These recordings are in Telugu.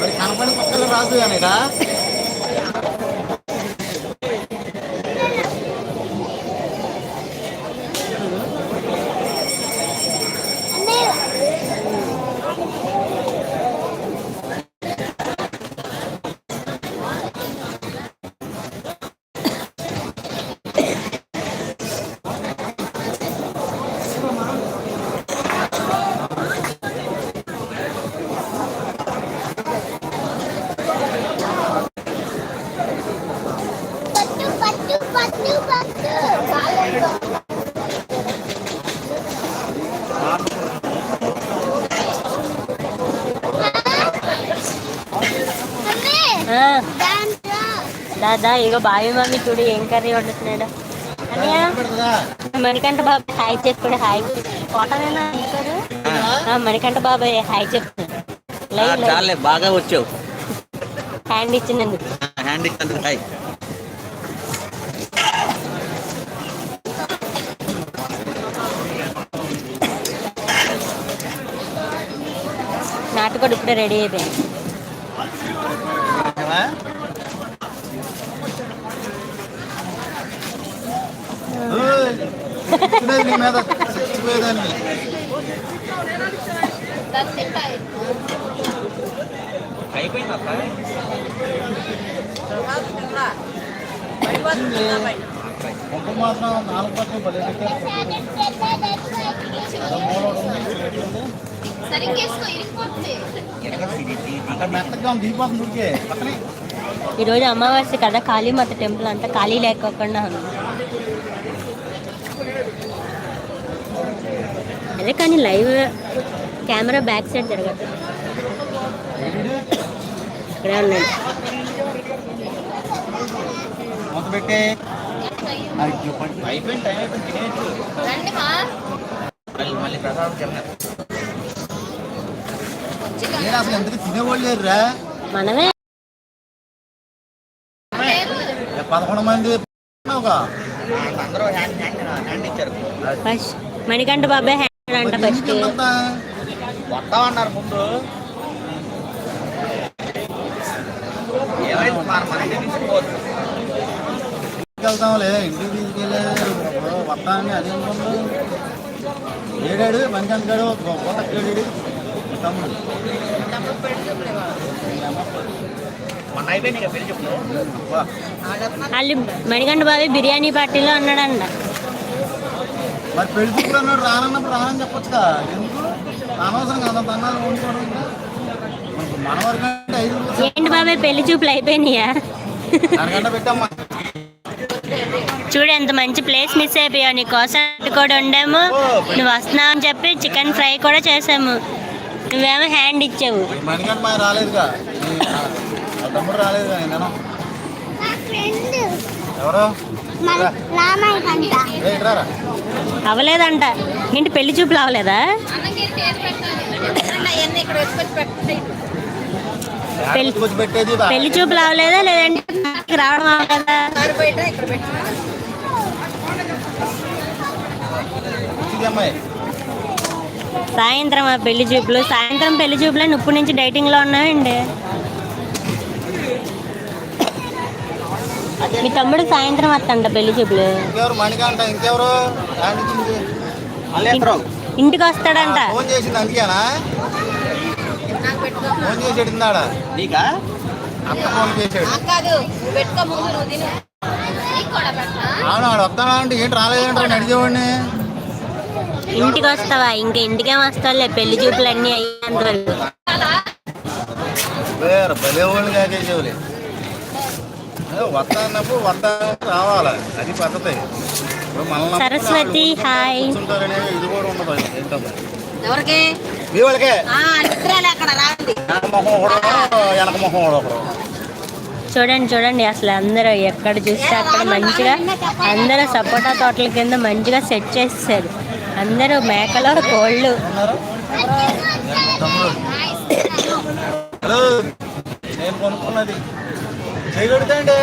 మరి కనపడి పక్కన రాదు కనుక దాదా ఇగో బావి మమ్మీ చూడు ఏం కర్రీ వండుతున్నాడు. మణికంఠ బాబు హాయ్ చెప్పుకోండి హాయ్. ఆ, మణికంఠ బాబాయ్ హాయ్ చెప్తున్నాడు బాగా వచ్చావు. హ్యాండ్ ఇచ్చినందుకు. హ్యాండ్ ఇచ్చేందుకు హాయ్. నాటుకోడు ఇప్పుడే రెడీ అయిపోయింది. నీ మీద. చచ్చిపోయేదాన్ని అయిపోయింది అక్క పంపు మాత్రం నాలుగు ఊరికే పక్కనే ఈరోజు అమావాస్య కదా కాళీమాత టెంపుల్ అంతా ఖాళీ లేకోకుండా ఉంది. అదే కానీ లైవ్ కెమెరా బ్యాక్ సైడ్ జరగదు. ఇక్కడే ఉన్నాడు. మొత్తం పెట్టే. అయ్యో, పని- అయిపోయింది టైం అయిపోయింది తినేయచ్చు. రండి మా. మళ్ళీ మళ్ళీ ప్రసాదం చెప్పిన నేను అసలు ఎందుకు తినేవాళ్ళు లేరురా? మనమే. పదకొండు మంది మణికంఠ బాబాయ్ వస్తామన్నారు ముందు. ఇంటికి అది ఏడాడు మంచి గాడు గొప్ప తక్కువ తమ్ముడు. వాళ్ళు మణికంఠ బాబాయ్ బిర్యానీ పార్టీలో అన్నాడంట మరి పెళ్ళి అన్నాడు రానన్నప్పుడు రానని చెప్పొచ్చుగా. ఎందుకు? అనవసరంగా అంత అన్నాలు వండుకోవడం మన వరకు అంటే ఐదు రోజులు ఏంటి బాబాయ్ పెళ్ళి చూపులు అయిపోయినాయా? అరగంట పెట్టమ్మా. చూడు ఎంత మంచి ప్లేస్ మిస్ అయిపోయావు. నీ కోసం కూడా వండాము నువ్వు వస్తున్నావు అని చెప్పి చికెన్ ఫ్రై కూడా చేసాము. నువ్వేమో హ్యాండ్ ఇచ్చావు. రాలేదుగా. ఫ్రెండ్ ఎవరు? అవ్వలేదంట ఏంటి పెళ్ళి చూపులు అవ్వలేదా పెళ్ళి- చూపులు అవ్వలేదా లేదంటే నాకు రావడం అమ్మాయి సాయంత్రం ఆ పెళ్ళి చూపులు. సాయంత్రం పెళ్ళి చూపులు. అని ఇప్పుడు నుంచి డైటింగ్లో ఉన్నావండి మీ తమ్ముడు సాయంత్రం వస్తంట పెళ్ళి మల్లేశ్వరరావు ఇంటికి వస్తాడంట. ఫోన్ చేసింది అందుకేనా? ఫోన్ చేసి ఎడిందాడా నీకా? అత్త ఫోన్ చేసాడు. కాదు. పెట్టుకో ముందు నువ్వు తిను. నీకు కూడా పెట్టా అవును ఆడు వస్తాడా అంటే ఏంటి రాలేదంటే అడిగేవాడిని. ఇంటికి వస్తావా? ఇంకా ఇంటికేం వస్తావులే. పెళ్ళి చూపులు అన్నీ అయ్యేంత వరకు కాకేసేవులే. వస్తా అన్నప్పుడు వస్తా రావాలి. అది పద్ధతి. సరస్వతి హాయ్. ఇది కూడా ఉండదు ఎవరికి? మీ వాళ్ళకే? మొహం ఒకడు చూడండి చూడండి అసలు అందరూ ఎక్కడ చూస్తే అక్కడ మంచిగా అందరూ సపోటా తోటల కింద మంచిగా సెట్ చేసేసారు. అందరూ మేకలు కోళ్ళు. నేను కొనుక్కున్నది. చేయగలుగుతాండి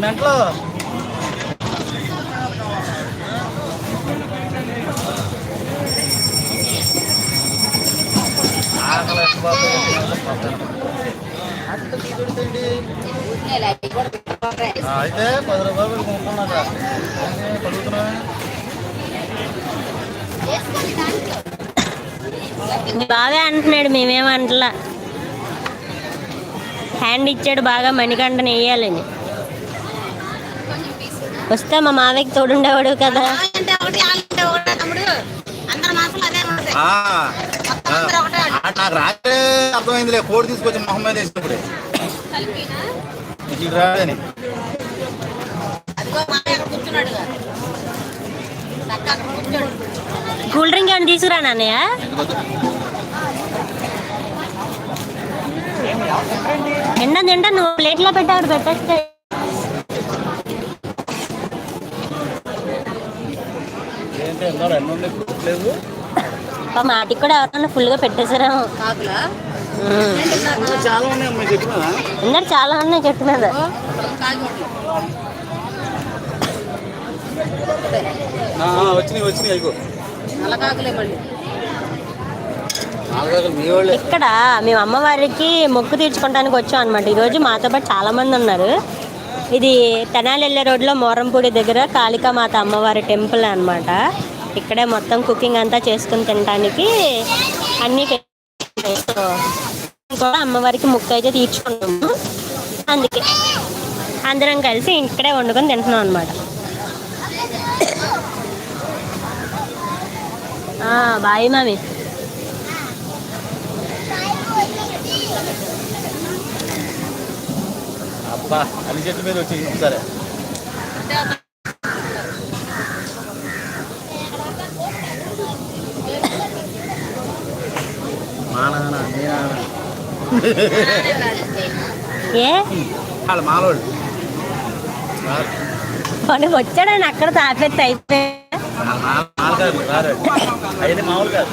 మెంట్లో. అయితే పది రూపాయలు కొనుక్కున్నాక పడుగుతున్నా బాగా అంటున్నాడు మేమేమంటలా హ్యాండ్ ఇచ్చాడు బాగా మణికంఠని వేయాలని. వస్తే మా మావయ్యకి తోడుండేవాడు కదా. నాకు రాత్రే అర్థమైందిలే కోడి తీసుకొచ్చి మొహం మీద వేసినప్పుడు. కలిపినా ఇది రాదని కూల్ డ్రింక్ ఏమైనా తీసుకురా నాన్నయ్య? ఎండ తింట నువ్వు ప్లేట్లో పెట్టి అక్కడ పెట్టేస్తే. ఏంటి ఎన్నో ఎన్నో లేదు పాపం మాటికి కూడా ఎవరన్నా ఫుల్గా పెట్టేసారేమో కాకులా? ఉమ్. చాలా ఉన్నాయి చెట్టు మీద కాకి వచ్చినాయి వచ్చినాయి అయిపో నల్ల కాకులే మళ్ళీ. ఇక్కడ మేము అమ్మవారికి మొక్కు తీర్చుకోవడానికి వచ్చాం అనమాట ఈరోజు మాతో పాటు చాలామంది ఉన్నారు. ఇది తెనాలి వెళ్ళే రోడ్లో మోరంపూడి దగ్గర కాళికామాత అమ్మవారి టెంపుల్ అనమాట ఇక్కడే మొత్తం కుకింగ్ అంతా చేసుకుని తినడానికి అన్నీ కూడా అమ్మవారికి ముక్క అయితే తీర్చుకున్నాము. అందుకే అందరం కలిసి ఇక్కడే వండుకొని తింటున్నాం అనమాట బాయ్ మామి. అబ్బా అన్ని చెట్ల మీద వచ్చి సరే. ఏ? వాళ్ళ మాలోళ్ళు వాడికి వచ్చాడని అక్కడ తాపెత్తి అయిపోయి? మాలు కాదు మామూలు కాదు.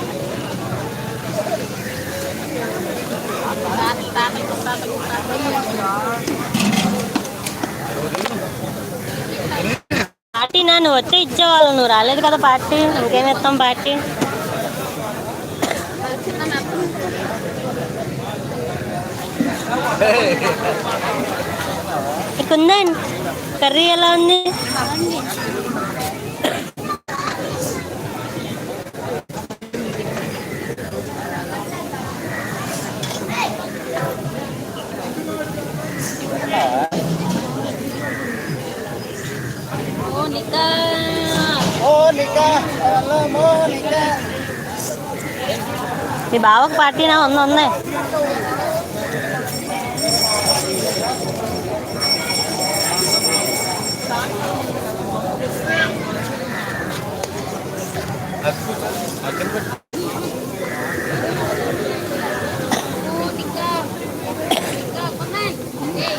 అయినా నువ్వు వచ్చే ఇచ్చేవాళ్ళు. నువ్వు రాలేదు కదా పార్టీ. ఇంకేం ఇస్తాం పార్టీ? ఉందా కర్రీ ఎలా ఉంది? మీ బావకు పార్టీనా ఉంది ఉంది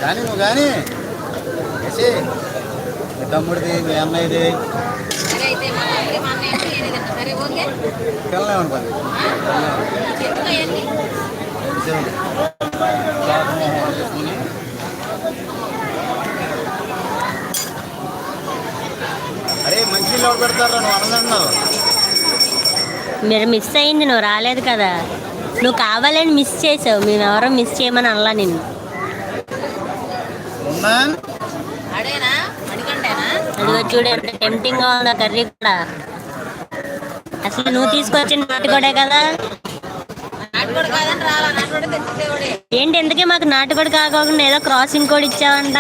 కానీ నువ్వు కానీ వేసి మీ తమ్ముడిది మీ అన్నయ్యది సరే అయితే మీరు మిస్ అయింది నువ్వు రాలేదు కదా. నువ్వు కావాలని మిస్ చేసావు. మేము ఎవరో మిస్ చేయమని అనలా నిన్ను. అదిగో చూడు ఎంత టెంప్టింగ్గా ఉందా కర్రీ కూడా. అసలు నువ్వు తీసుకొచ్చిన నాటుకోడే కదా నాటుకోడు కాదని రాలా నాటుకోడు తెచ్చేవాడే ఏంటి ఎందుకే మాకు నాటుకోడి కాకోకుండా ఏదో క్రాసింగ్ కోడ్ ఇచ్చావంట?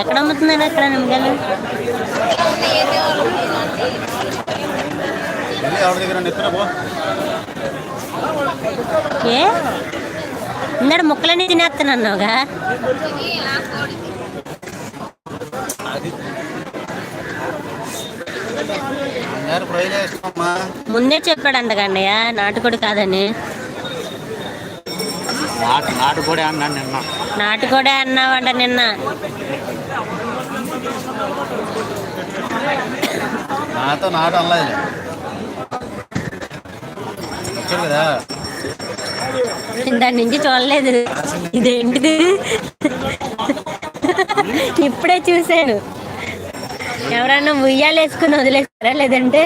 ఎక్కడ అమ్ముతున్నాను అక్కడ నిమ్మకాయలు ఎవరి దగ్గర నెత్తిన పో. ఏ? ఇందాడు ముక్కలన్నీ తినేస్తున్నావుగా ముందే చెప్పాడంట కన్నయ్య నాటుకోడి కాదని. నాటు నాటు కూడా అన్నాను నిన్న. నాటుకోడే అన్నావంట నిన్న. నాతో నాటు అనలేదు కదా. దాని నుంచి చూడలేదు. ఇదేంటిది? ఇప్పుడే చూశాను. ఎవరన్నా ఉయ్యాలు వేసుకుని వదిలేస్తారా లేదంటే